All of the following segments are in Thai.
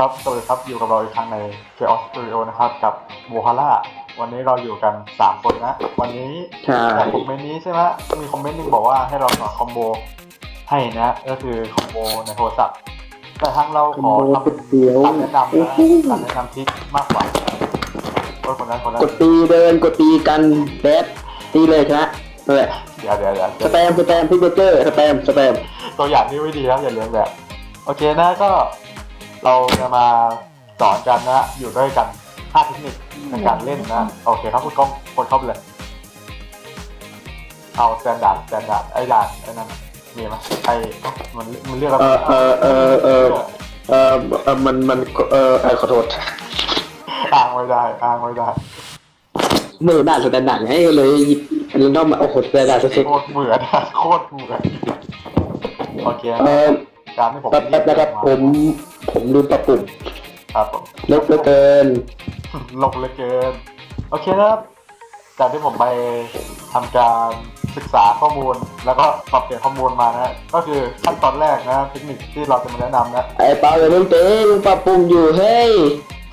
ครับสวัสดีครับ อยู่กับเราอีกครั้งใน Chaos Studio นะครับ กับโมฮาร่าวันนี้เราอยู่กัน 3 คนนะ วันนี้ใช่จากคอมเมนต์นี้ใช่ไหมมีคอมเมนต์หนึงบอกว่าให้เราสอนคอมโบให้นะ ก็คือคอมโบในโทรศัพท์ แต่ทางเราขอทำก๋วยเตี๋ยวคำแนะนำนะคำแนะนำทริคมากกว่าโอ้ยคนนั้นคนนั้นกดตีเดินกดตีกันแดดตีเลยชนะนั่นแหละเดี๋ยวเดี๋ยวเดี๋ยวสแตมสแตมพิกเกอร์สแตมสแตมตัวอย่างนี้ไม่ดีครับอย่าเลียนแบบ โอเคนะก็ เราจะมาสอนกันนะอยู่ด้วยกัน5เทคนิคในการเล่นนะโอเคครับคุณกล้องกดเข้าไปเลยเอาสแตนดาร์ดสแตนดาร์ดไอ้ด่านไอ้นั่นมีไหมไอ้มันมันเรียกอะไรเออเออเออเออเออเออมันมันเออเออขอโทษอ้างไม่ได้อ้างไม่ได้มือหน้าสแตนดาร์ดไงก็เลยหยิบอันนี้ต้องมาโอ้โหสแตนดาร์ดสุดโคตรเหมือนอะโคตรเหมือนโอเคๆเอนะอ การที่ผมแป๊บแป๊บนะครับผมผมลืมปรับปรุงครับผมเล็กเหลือเกินลงเหลือเกิน โอเคนะครับ จากที่ผมไปทำการศึกษาข้อมูลแล้วก็ปรับเปลี่ยนข้อมูลมานะก็คือขั้นตอนแรกนะเทคนิคที่เราจะมาแนะนำนะไอ้เปาเลยมึงเต้มึงปรับปรุงอยู่เฮ้ย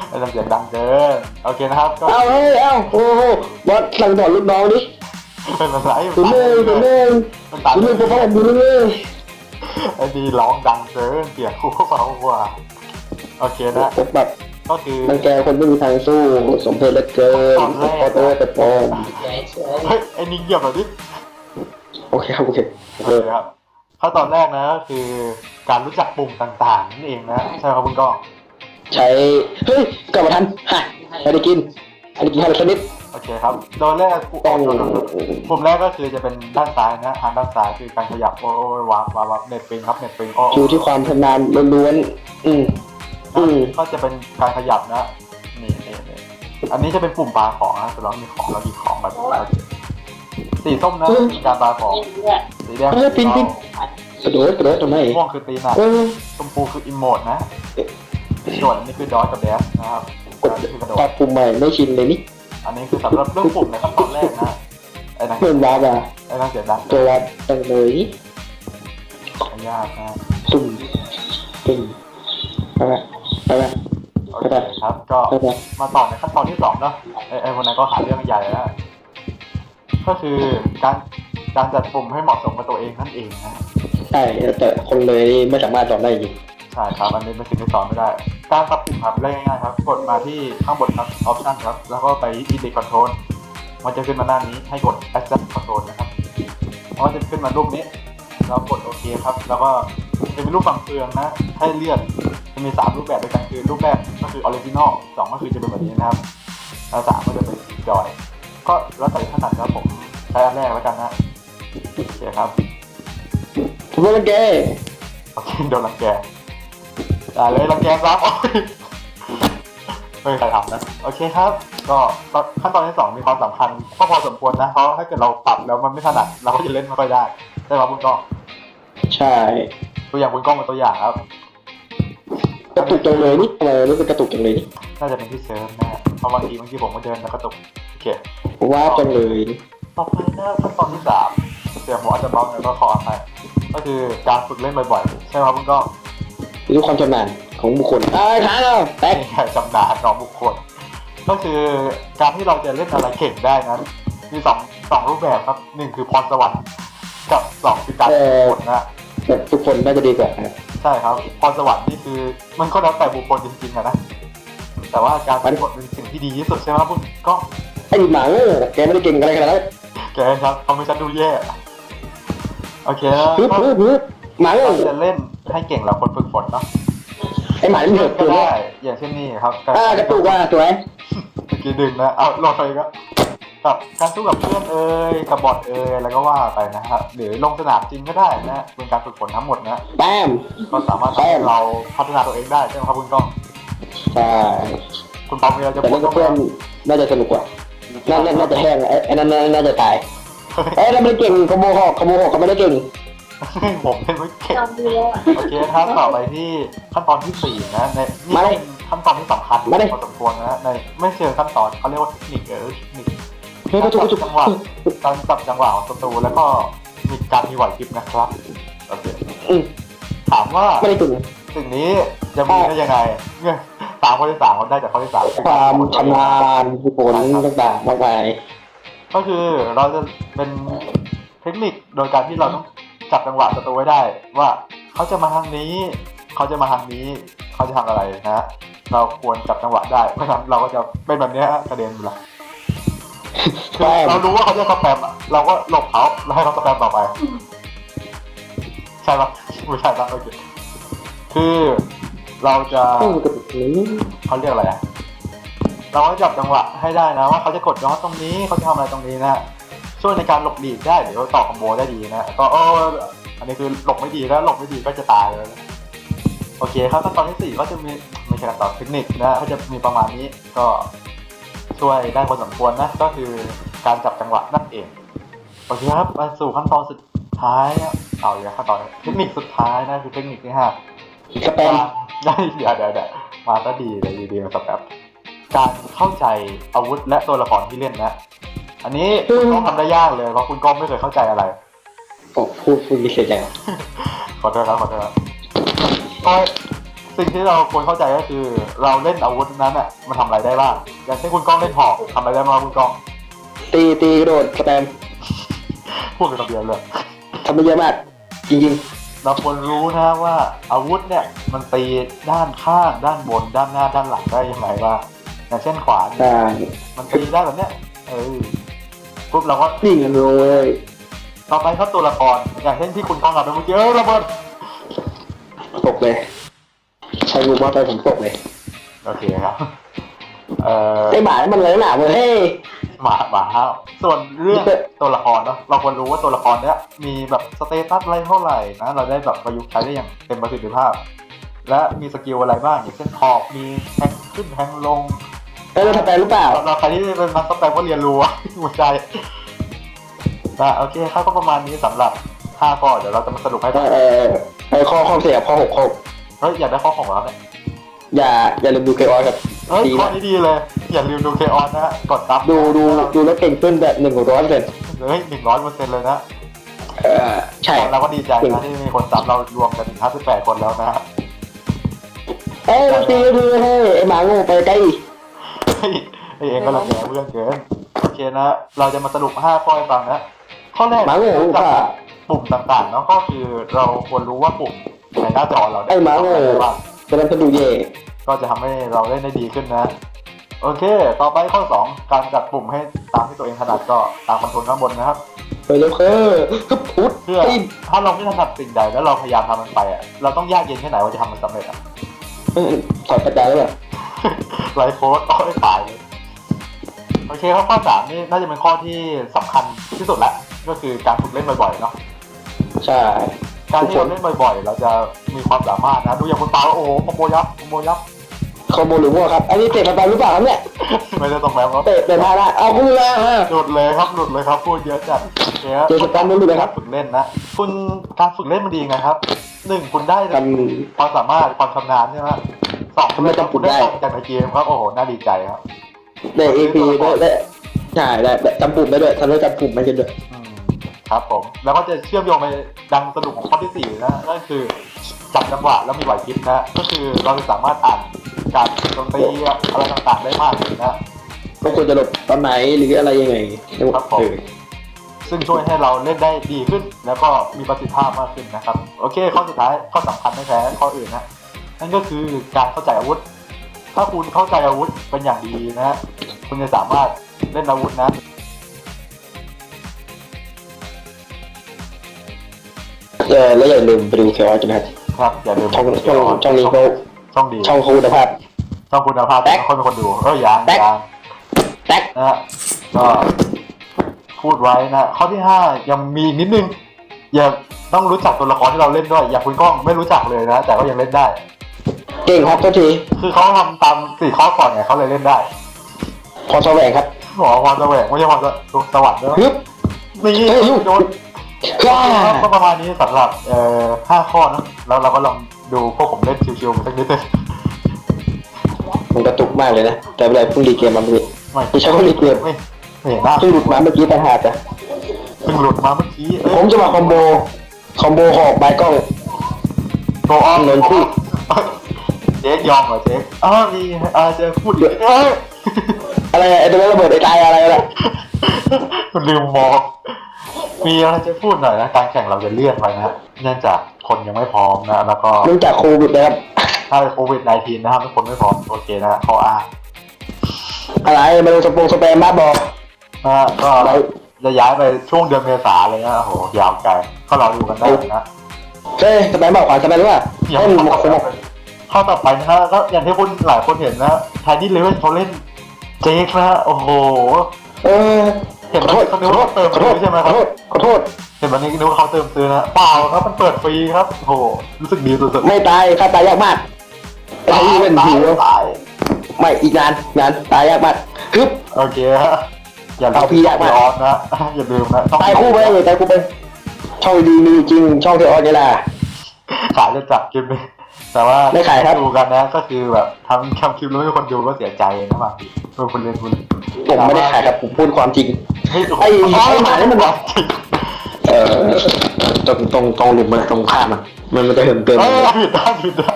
ไอ้ทำเสียงดังเกินโอเคนะครับก็เอาเฮ้ยเอาโอ้โหบอสสั่งสอนลูกน้องดิเป็นภาษาตัวหนึ่งตัวหนึ่งมันตัดตัวหนึ่งตัวพ่อผมดูเลย ไอ้ดีร้องดังเกินเสียงคู่เบากว่าโอเคนะผมแบบก็คือรังแกคนไม่มีทางสู้สมเพชเหลือเกินขอโทษแต่ปลอมเฮ้ยไอ้นี่เงียบหน่อยดิโอเคครับโอเคโอโอเคเคครับขั้นตอนแรกนะก็คือการรู้จักปุ่มต่างๆนั่นเองนะใช่ไหมครับคุณก้องใช้เฮ้ยกลับมาทันฮะไม่ได้กินไม่ได้กินข้าวสักนิด โอเคครับโดยแรกต้องปุ่มแรกก็คือจะเป็นด้านซ้ายนะทางด้านซ้ายคือการขยับโอ้ยวางวางวางเน็ตปิงครับเน็ตปิงโอ้อยู่ที่ความชำนาญล้วนๆอืมอืมก็จะเป็นการขยับนะนี่นี่นี่อันนี้จะเป็นปุ่มปลาของนะแต่เรามีของเราหยิบของแบบนี้สีส้มนะคือการปลาของสีแดงเฮ้ยปิงปิงกระโดดกระโดดทำไมม่วงคือตีหนักเออชมพูคืออิโมดนะส่วนอันนี้คือดอทกับแดสนะครับกดอันนี้คือกระโดปรัดบปุ่มใหม่ไม่ชินเลยนี่ อันนี้คือสำหรับเรื่องปุ่มในขั้นตอนแรกนะไอ้นั่นเพิ่มว้าวอะไอ้นั่นเสียงดังตัววัดตังเลยนี่ยากนะตุ่มตุ่มไปไปไปไปโอเคครับก็ไปไปมาต่อในขั้นตอนที่สองเนาะไอ้ไอ้คนนั้นก็หาเรื่องใหญ่แล้วก็คือการการจัดปุ่มให้เหมาะสมกับตัวเองนั่นเองนะใช่แต่คนเลยนี่ไม่สามารถสอนได้จริงใช่ครับอันนี้เป็นสิ่งที่สอนไม่ได้การปรับปุ่ม ครับเล่นง่ายๆครับ กดมาที่ข้างบนครับ option ครับ แล้วก็ไป edit control มันจะขึ้นมาหน้านี้ให้กด adjust control นะครับมันจะขึ้นมารูปนี้แล้วกดโอเคครับ แล้วก็จะมีรูปฝั่งเฟืองนะ ให้เลือกจะมีสามรูปแบบด้วยกันคือรูปแรกก็คือ original สองก็คือจะเป็นแบบนี้นะครับ แล้วสามก็จะเป็นจอย ก็แล้วแต่ถนัดครับผมใช้อันแรกแล้วกันนะโอเคครับทุกคนแกโอเคโดนรังแกได้เลยรังแกครั บโอ๊ยไม่มีใครทำนะโอเคครับ ก็ขั้นตอนที่สองมีความสำคัญก็พอสมควรนะเพราะถ้าเกิดเราปรับแล้วมันไม่ถนัดเราก็จะเล่นไม่ค่อยได้ใช่ไหมครับคุณก้องใช่ตัวอย่างคุณก้องเป็นตัวอย่างครับกระตุกจังเลยนี่ทำไมรู้สึกกระตุกจังเลยนี่น่าจะเป็นที่เซิร์ฟนะเพราะบางทีบางทีผมก็เดินแล้วก็ตกโอเคว้าวจังเลยนี่ต่อไปนะขั้นตอนที่สามเสียงผมอาจจะเบาหน่อยก็ขออภัยก็คือการฝึกเล่นบ่อยๆใช่ไหมครับคุณก้องรู้ความชำนาญ ของบุคคลอ่าท้ายแล้วแตกไม่ใช่จำนาญของบุคคล ก็คือการที่เราจะเล่นอะไรเก่งได้นั้น มีสองสองรูปแบบครับหนึ่งคือพรสวรรค์กับสองคือการฝึกฝนนะแบบทุกคนน่าจะดีกว่านะใช่ครับพรสวรรค์นี่คือมันก็แล้วแต่บุคคลจริงๆอะนะแต่ว่าการฝึกฝนเป็นสิ่งที่ดีที่สุดใช่ไหมครับคุณก็ไอ้หมาเออแกไม่ได้เก่งอะไรขนาดนั้นแกครับทำให้ฉันดูแย่โอเคนะฮึบก็ฮึบฮึบหมาเอก็อจะเล่นให้เก่งแล้วคนฝึกฝนเนาะ ไอ้หมานี่มันเหิดก็ตัวได้เนี่ยอย่างเช่นนี่ครับอ่ากระตุกอะสวยเมื่อกี้ดึงนะเอาลงไปก็กับการสู้กับเพื่อนเอ่ยกับบอทเอ่ยแล้วก็ว่าไปนะครับหรือลงสนามจริงก็ได้นะเป็นการฝึกฝนทั้งหมดนะแต้มก็สามารถทำให้เราพัฒนาตัวเองได้ใช่ไหมครับคุณก้องใช่คุณปอมมีอะไรจะแต่พูเล่ดนกับเพื่อนน่าจะสนุกกว่าน่าน่าน่าจะแห้งไอ้ไอ้นั่นน่าจะตายไอ้นั่นไม่ได้เก่งขโมยหอกขโมยหอกเขาไม่ได้เก่ง ผมเป็นไม่เก่งจำดีแล้วโอเคครับต่อไปที่ขั้นตอนที่สี่นะในนี่เป็นขั้นตอนที่สำคัญพอสมควรนะในไม่เชิงขั้นตอนเขาเรียกว่าเทคนิคเออเทคนิคเฮ้ยกระตุกกระตุกจังหวะการจับจังหวะของศัตรูแล้วก็มีการมีไหวพริบนะครับโอเคอืมถามว่าไม่ได้เก่งสิ่งนี้จะมีได้ยังไงเนี่ยสามข้อที่สามเขาได้จากข้อที่สามความชำนาญผลต่างๆมากมายก็คือเราจะเป็นเทคนิคโดยการที่เราต้อง จับจังหวะศัตรูไว้ได้ ว่าเขาจะมาทางนี้ เขาจะมาทางนี้ เขาจะทำอะไรนะฮะเราควรจับจังหวะได้ไม่งั้นเราก็จะเป็นแบบเนี้ยฮะกระเด็นไปละใช่เรารู้ว่าเขาจะสแปมอะเราก็หลบเขาแล้วให้เขาสแปมต่อไป ใช่ปะไม่ใช่ปะโอเคคือเราจะอืมก็แบบนี้เขาเรียกอะไรอะเราก็จับจังหวะให้ได้นะว่าเขาจะกดย้อนตรงนี้เขาจะทำอะไรตรงนี้นะ ช่วยในการหลบหลีกได้เดี๋ยวต่อคอมโบได้ดีนะก็เอออันนี้คือหลบไม่ดีแล้วหลบไม่ดีก็จะตายเลยนะโอเคครับขั้นตอนที่สี่ก็จะมีไม่ใช่ขั้นตอนเทคนิคนะก็จะมีประมาณนี้ก็ช่วยได้พอสมควรนะก็คือการจับจังหวะนั่นเองโอเคครับมาสู่ขั้นตอนสุดท้ายนะเอาเลยขั้นตอนเทคนิคสุดท้ายนะคือเทคนิคที่ห้าสแปมได้เดี๋ยวเดี๋ยวเดี๋ยวมาซะดีเลยดีๆมาสักแบบการเข้าใจอาวุธและตัวละครที่เล่นนะ อันนี้คุณก้องทำได้ยากเลยเพราะคุณก้องไม่เคยเข้าใจอะไรโอ้พูดพูดมีเสียใจขอโทษครับขอโทษครับก็สิ่งที่เราควรเข้าใจก็คือ เราเล่นอาวุธนั้นอะมันทำอะไรได้บ้างอย่างเช่นคุณก้องเล่นหอกทำอะไรได้บ้างคุณก้องตีตีกระโดดสแปมพูดเป็นระเบียบเลยทำได้เยอะมากจริงเราควรรู้นะว่าอาวุธเนี่ยมันตีด้านข้างด้านบน ด้านหน้าด้านหลังได้ยังไงบ้างอย่างเช่นขวานๆใช่มันตีได้แบบเนี้ยเออ ปุ๊บเราก็นี่กันเลยต่อไปครับตัวละครอย่างเช่นที่คุณต้องรับไปเมื่อกี้เอ้ยระเบิดตกเลยใช้รูปว่าไปผมตกเลยโอเคครับเอ่อไอหมานี่มันเลยหนาเลยเฮ้ยหมาหมาห้าวส่วนเรื่องตัวละครเนาะเราควรรู้ว่าตัวละครเนี้ยมีแบบสเตตัสอะไรเท่าไหร่นะเราได้แบบประยุกต์ใช้ได้อย่างเต็มประสิทธิภาพ และมีสกิลอะไรบ้างอย่างเช่นหอกมีแทงขึ้นแทงลง เออสแปมหรือเปล่า สำหรับใครที่เป็นนักสแปมก็เรียนรู้ หัวใจนะโอเคครับก็ประมาณนี้สำหรับห้าข้อเดี๋ยวเราจะมาสรุปให้เออเออไอข้อข้อเสียข้อหกข้อหกเฮ้ยอยากได้ข้อของเราเนี่ยอย่าอย่าลืมดูเคออครับเฮ้ยดีข้อนะนี้ดีเลย อย่าลืมดูเคออนนะฮะกดซับดูดูดูแล้วเก่งขึ้นแบบหนึ่งร้อยเปอร์เซ็นต์เฮ้ยหนึ่งร้อยเปอร์เซ็นต์เลยนะเออใช่ เราก็ดีใจนะที่มีคนซับเรารวมกันถึงห้าสิบแปดคนแล้วนะฮะ เอ้ยตีดูให้ไอหมาโง่ไปใกล้อีกเฮ้ยไอ้เองก็รังแกเพื่อนเกินโอเคนะ เราจะมาสรุปห้าข้อให้ฟังนะข้อแรกมารู้จักปุ่มต่างๆเนาะก็คือเราควรรู้ว่าปุ่มในหน้าจอเราไอ้มาโง่ทำอะไรบ้าจะนำสนุกเย่ก็จะทำให้เราเล่นได้ดีขึ้นนะ โอเค ต่อไปข้อสองการจัดปุ่มให้ตามที่ตัวเองถนัดก็ตามคอนโทรลข้างบนนะครับไปเร็วเคือคือพุทธเพื่อถ้าเราไม่ถนัดสิ่งใดแล้วเราพยายามทำมันไปอะเราต้องยากเย็นแค่ไหนว่าจะทำมันสำเร็จอะถอดกระจายแล้วเหรอ ไลฟ์โค้ดต้องไม่ตายเลยโอเคครับข้อสามนี่น่าจะเป็นข้อที่สำคัญที่สุดละก็คือการฝึกเล่นบ่อยๆเนาะใช่ การที่เราเล่นบ่อยๆ เราจะมีความสามารถนะ ดูอย่างคุณปาโอ้โหคอมโบยับคอมโบยับคอมโบหรือว่าครับ อันนี้เตะมาตามหรือเปล่าครับเนี่ย ไม่ได้ตรงแบบครับเตะเตะพาละเอาคุณละฮะหลุดเลยครับหลุดเลยครับพูดเยอะจัดโอเคครับเจอสแตมป์ไม่หลุดเลยครับฝึกเล่นนะ คุณการฝึกเล่นมันดีไงครับ หนึ่งคุณได้ทความสามารถความชำนาญใช่ไหมสองทำไมจำคุณได้ได้ของจากในเกมครับโอ้โหน่าดีใจครับำได้เอพีได้ได้ใช่ได้ได้จำปุ่มได้ด้วยทำได้จำปุ่มไม่ใช่ด้วยอืมครับผม แล้วก็จะเชื่อมโยงไปดังสรุปของข้อที่สี่นะนั่นคือจับจังหวะแล้วมีไหวพริบนะก็คือเราจะสามารถอ่านการดนตรีอะไรต่างๆได้มากขึ้นนะก็ควรจะหลบตอนไหนหรืออะไรยังไงครับผมเออ ซึ่งช่วยให้เราเล่นได้ดีขึ้น แล้วก็มีประสิทธิภาพมากขึ้นนะครับ โอเค ข้อสุดท้ายข้อสำคัญไม่แพ้ข้ออื่นนะนั่นก็คือการเข้าใจอาวุธ ถ้าคุณเข้าใจอาวุธเป็นอย่างดีนะฮะคุณจะสามารถเล่นอาวุธนะเออแล้วอย่าลืมไปดูเคออจะนะครับครับอย่าลืมช่องช่องช่องนี้เขาช่องดีช่องคุณภาพช่องคุณภาพแบ็คคนเป็นคนดูเออยังแบ็คยังแท็กนะฮะก็ พูดไว้นะ ข้อที่ห้ายังมีอีกนิดนึง อย่าต้องรู้จักตัวละครที่เราเล่นด้วย อย่างคุณก้องไม่รู้จักเลยนะ แต่ก็ยังเล่นได้ เก่งครับโทษทีคือเขาทำตามสี่ข้อก่อนไงเขาเลยเล่นได้พอแสวงครับหมอพรแสวงไม่ใช่พรสวัสดิ์ด้วยฮึบนี่เฮ้ย โดนว้าก็ประมาณนี้สำหรับเอ่อห้าข้อนะแล้วเราก็ลองดูพวกผมเล่นชิวๆสักนิดนึงมันกระตุกมากเลยนะ แต่เวลาเพิ่งรีเกมมาเมื่อกี้ไม่ไม่ใช่ว่ารีเกม ไม่ ไม่เห็นหน้าเพิ่งหลุดมาเมื่อกี้ต่างหากอะเพิ่งหลุดมาเมื่อกี้เอ้ยผมจะมาคอมโบ คอมโบหอกใบกล้องโกออนนนท์พูดไปเจ๊ยอมเหรอเจ๊อ้าวมีอ่าเจะพูดอีกเอ้ยอะไรไอ้ตัวระเบิดไอ้ตายอะไรล่ะคุณลืมมองมีอะไรจะพูดหน่อยนะการแข่งเราจะเลื่อนไปนะเนื่องจากคนยังไม่พร้อมนะแล้วก็ เนื่องจากโควิดนะครับ ถ้าโควิด -19 นะครับทุกคนไม่พร้อมโอเคนะข้ออ้างอะไรมาลงสปงสเปมบ้าบอก นะก็จะย้ายไปช่วงเดือนเมษาเลยนะโอ้โหยาวไกลก็รอดูกันได้นะเฮ้ยสเปมบอกขวานสเปมรู้ป่ะอย่างเฮ้ยข้อคต่อไปข้อต่อไปนะฮะก็อย่างที่คุณหลายคนเห็นนะไทนี่เลเวนเขาเล่นเจ๊กนะฮะโอ้โหเออเห็นไหอมเขานึกว่าเติมซื้อใช่ไหมครับขอโทษเห็นวันนี้นึกว่าเขาเติมซื้อนะเปล่าครับมันเปิดฟรีครับโอ้โหรู้สึกดีสุดๆไม่ตายค่าตายยากมากไอ้ที่เป็นตายหิวไม่อีกนานนานตายยากมากฮึบโอเคฮะ อย่าลืเอามพี่ยากมากออนนะอย่าลืมนะต้องตายคู่ไปเลยตายคู่ไปช่องดีมีจริง ช่องที่ออนนี่แหละ ขายจะจับคลิปนี้แต่ว่าไม่ขายครับ ดูกันนะ ก็คือแบบทำทำคลิปแล้วไม่มีคนดูก็เสียใจนะบางทีเออคุณเล่นคุณผมไม่ได้ขายครับผมพูดความจริง เฮ้ยไอ้ไอ้หมานี่มันบบอกเออตรงตรงตรงหลุมมันตรงข้ามมันมันมันจะเหิมเกินเอไปอผิดได้ผิดได้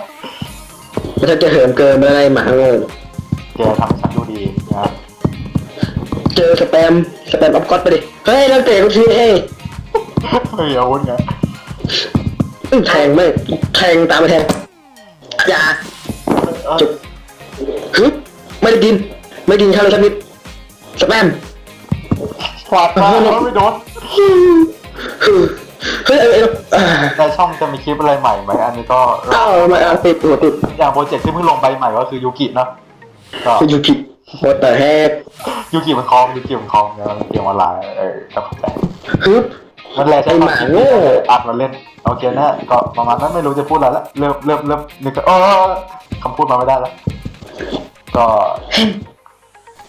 มันจะเหิมเกินไปอะไรหมาเออแกทำให้ฉันดูดีนะ เจอสแปมสแปมออฟก็อตไปดิ เฮ้ยแล้วเตะกูทีเฮ้ยไม่เอาวุ้นไงอื้อแทงไม่แทงตามไปแทงอย่าเออจุดฮึบไม่ได้กิน ไม่กินข้าวเลยสักนิดสแปมขวาดมาแล้วไม่โดนคือเฮ้ยเอ้ยเอ้ยอ่าในช่องจะมีคลิปอะไรใหม่ไหมอันนี้ก็เอ้ามาเอาติดตัวติดอย่างโปรเจกต์ที่เพิ่งลงไปใหม่ก็คือยูกิเนอะก็ยูกิโคตรแต่แฮก ยูกิมันคลองยูกิมันคลองเนี่ยเกมออนไลน์เออกับแต่ฮึบนั่นแหละใช่ไอ้หมาโง่อัดมาเล่นโอเคนะก็ประมาณนั้นไม่รู้จะพูดอะไรละเริ่มเริ่มเริ่มนึกก็เออคำพูดมาไม่ได้แล้วก็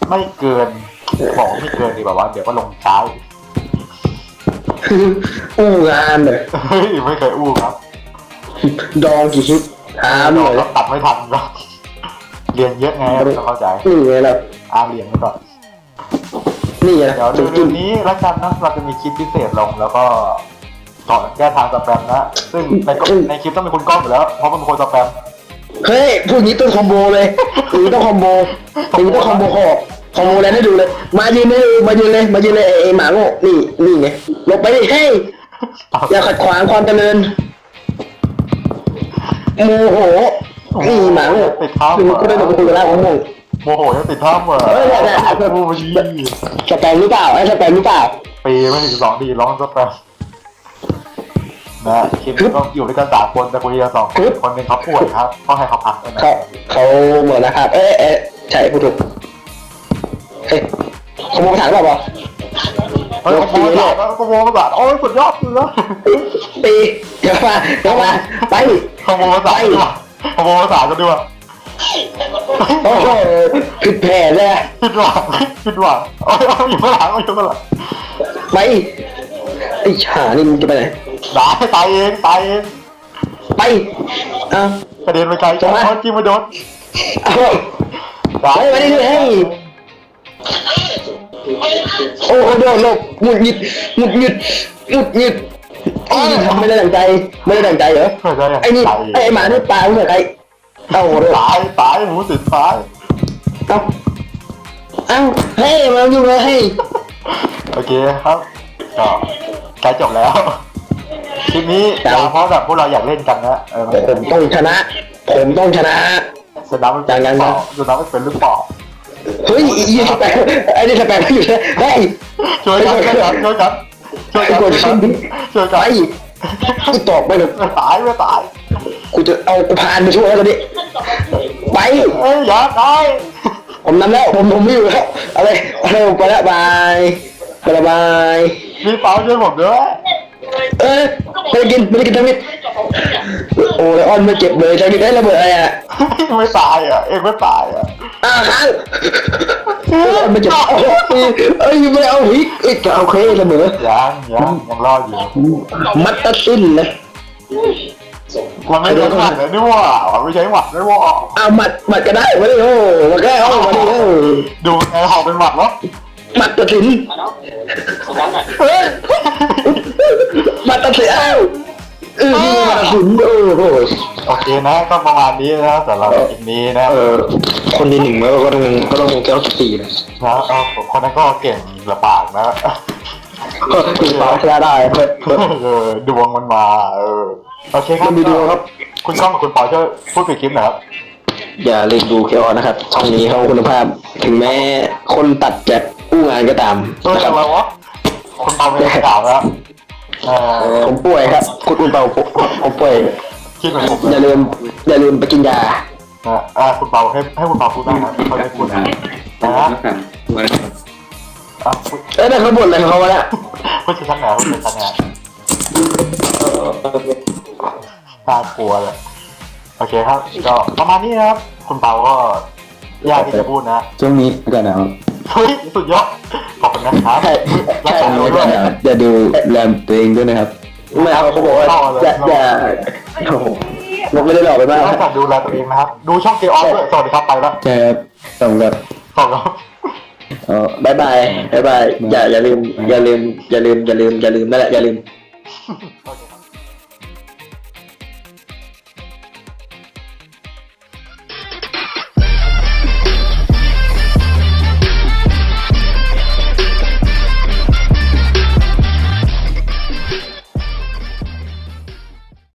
ไม่เกินบอกว่าไม่เกินดีแบบว่าเดี๋ยวก็ลงช้าอีกอู้งานเลยเฮ้ยไม่เคยอู้ครับ ดองกี่คลิปถามหน่อยเราตัดไม่ทันครับเรียนเยอะไงต้องเข้าใจนี่ไงเราอ่านเรียนไปก่อน นี่ไงเดี๋ยวจุดูดดูจุดนี้แล้วกันนะเราจะมีคลิปพิเศษลงแล้วก็ก่อนแก้ทางสแปมนะซึ่งในก็ในคลิปต้องเป็นคุณก้องอยู่แล้วเพราะมันเป็นคนสแปมเฮ้ยพูดงี้ต้องคอมโบเลยอย่างนี้ต้องคอมโบอย่างนี้ต้องคอมโบคอคอมโบแล้วให้ดูเลยมายืนเลย มายืนเลยมายืนเลยไอ้ไอ้หมาโง่นี่นี่ไงลงไปดิเฮ้ยอย่าขัดขวางความเจริญโมโหนี่หมาโง่ติดเท้าคือกูได้บอกกูแล้วของมึงโมโหยังติดเท้าเหรอเฮ้ยเนี่ยเนี่ยโอ้ยสแปมหรือเปล่าไอ้สแปมหรือเปล่า ปีไม่ถึงสองดีร้องสแปมนะคลิปนี้ก็อยู่ด้วยกันสามคนแต่คุยกันสองคนคนหนึ่งเขาป่วยครับก็ให้เขาพักด้วยนะเขาเขาเหมือนนะครับ เอ๊ะเอ๊ะใช่พูดถูกเฮ้ยขโมยถังหรือเปล่าเฮ้ยขโมยกระดาษขโมยกระดาษโอ้ยสุดยอดเลยนะตีเดี๋ยวมาเดี๋ยวมาไปขโมยภาษากันดีกว่าขโมยภาษากันดีกว่า โอ้โหผิดแผนเลยอะผิดหวังผิดหวังอ้ยเอาอยู่ข้างหลังเอาอยู่ข้างหลังไปไอ้ฉานี่มึงจะไปไหนตายตายเองตายเองไปเอากระเด็นไปไกลจังเอาจิ้มไปโดนเอาตายเฮ้ยมาดิเฮ้ยโอ้โหโดนหลบหงุดหงิดหงุดหงิดหงุดหงิดอ้าวทำไม่ได้ดังใจ ไม่ได้ดังใจเหรอเฮ้ยได้ยังไอ้นี่ตายไอ้หมานี่ปลาเหมือไอ้ เอ้าโหเลยตายตายหมูติดท้ายเอ้าเอ้าเฮ้ยมาอยู่เลยเฮ้ยโอเคครับก็ใกล้จบแล้วคลิปนี้ยาวเพราะแบบพวกเราอยากเล่นกันนะเออผมต้องชนะ ผมต้องชนะ สนับมันเป็นหรือเปล่าสนับมันเป็นหรือเปล่าเฮ้ยอีสแปมไอ้นี่สแปมไม่อยู่เลยเฮ้ย ช่วยกันช่วยกันช่วยกันช่วยไอ้กันกดชิ้นนี้ช่วยไปกันกูตอกไปเลย ไม่ตายไม่ตาย กูจะเอากูพานไปช่วยแล้วตอนนี้ไปเอ้ยอย่าตายผมนำแล้วผมผมไม่อยู่แล้วอะไรอะไรผมไปแล้วบายไปละบายมีเปล่าช่วยผมด้วยเออไม่ได้กินไม่ได้กินทั้งนิดโอ้ยอ้อนไม่เจ็บเลยทั้งนิดได้ระเบิดอะไรอะไม่ตายอะเองไม่ตายอะอ้าวค้างอ้อนไม่เจ็บเอ้ยเอ้ยไม่เอาหิกเอ้ยโอเคเสมอยังยังยังรอดอยู่มัดตัดสิ้นนะ มันไม่ใช่หมัดเลยนี่หว่ามันไม่ใช่หมัดเลยหว่าเอาหมัดหมัดก็ได้มาดิโอ้มาแก้เอามาดิโอ้ดูไงหอกเป็นหมัดวะหมัดตัดสินเฮ้ยหมัดตัดสินเอ้าเออนี่หมัดตัดสินโอ้โหโอเคนะก็ประมาณนี้นะสำหรับคลิปนี้นะเออคนที่หนึ่งแล้วก็ต้องก็ต้องแก้วสี่นะนะเออคนนั้นก็เก่งระบากนะก็คือฟ้าชนะได้เพื่อเพื่อเออดวงมันมา เออ โอเคครับมันมีดวงครับ คุณก้องกับคุณปอช่วยพูดปิดคลิปหน่อยครับ อย่าลืมดูเคออนะครับ ช่องนี้เขาคุณภาพ ถึงแม้คนตัดจะอู้งานก็ตามเออนะคอะรับไรวะคุณปอไม่ได้กล่าวแล้วเออผมป่วยครับ คุณอุ่นเปาผมผมป่วยคิดเหมือนผมอย่าลืม อย่าลืมไปกินยานะอ่าคุณเปาให้ให้คุณเปาพูดได้ครับเขาได้พูดนะนะอะพูดเอ้ยนั่นเขาบ่นอะไรของเขาวะเนี่ยพูดชั้นไหนพูดชั้นไหน น่ากลัวเลยโอเคครับ ก็ประมาณนี้นะครับ คุณเปาก็ยากที่จะพูดนะช่วงนี้อากาศหนาวเฮ้ยสุดยอดขอบคุณนะครับใช่รักใช่ษาช่วงตัวนี้อาด้กาวศหนาวอย่าดูแลตัวเองด้วยนะครับไม่เอาเขาบอกว่าอย่าอย่าโอ้โหผมไม่ได้หลอกไปมากรักษาดูแลตัวเองนะครับ ดูช่องเกออฟด้วยสวัสดีครับไปแล้วใช่ครับสำหรับขอบคุณครับเอ่อบายบายบายบายอย่าอย่าลืม อย่าลืม อย่าลืม อย่าลืม อย่าลืมนั่นแหละอย่าลืมโอเคครับ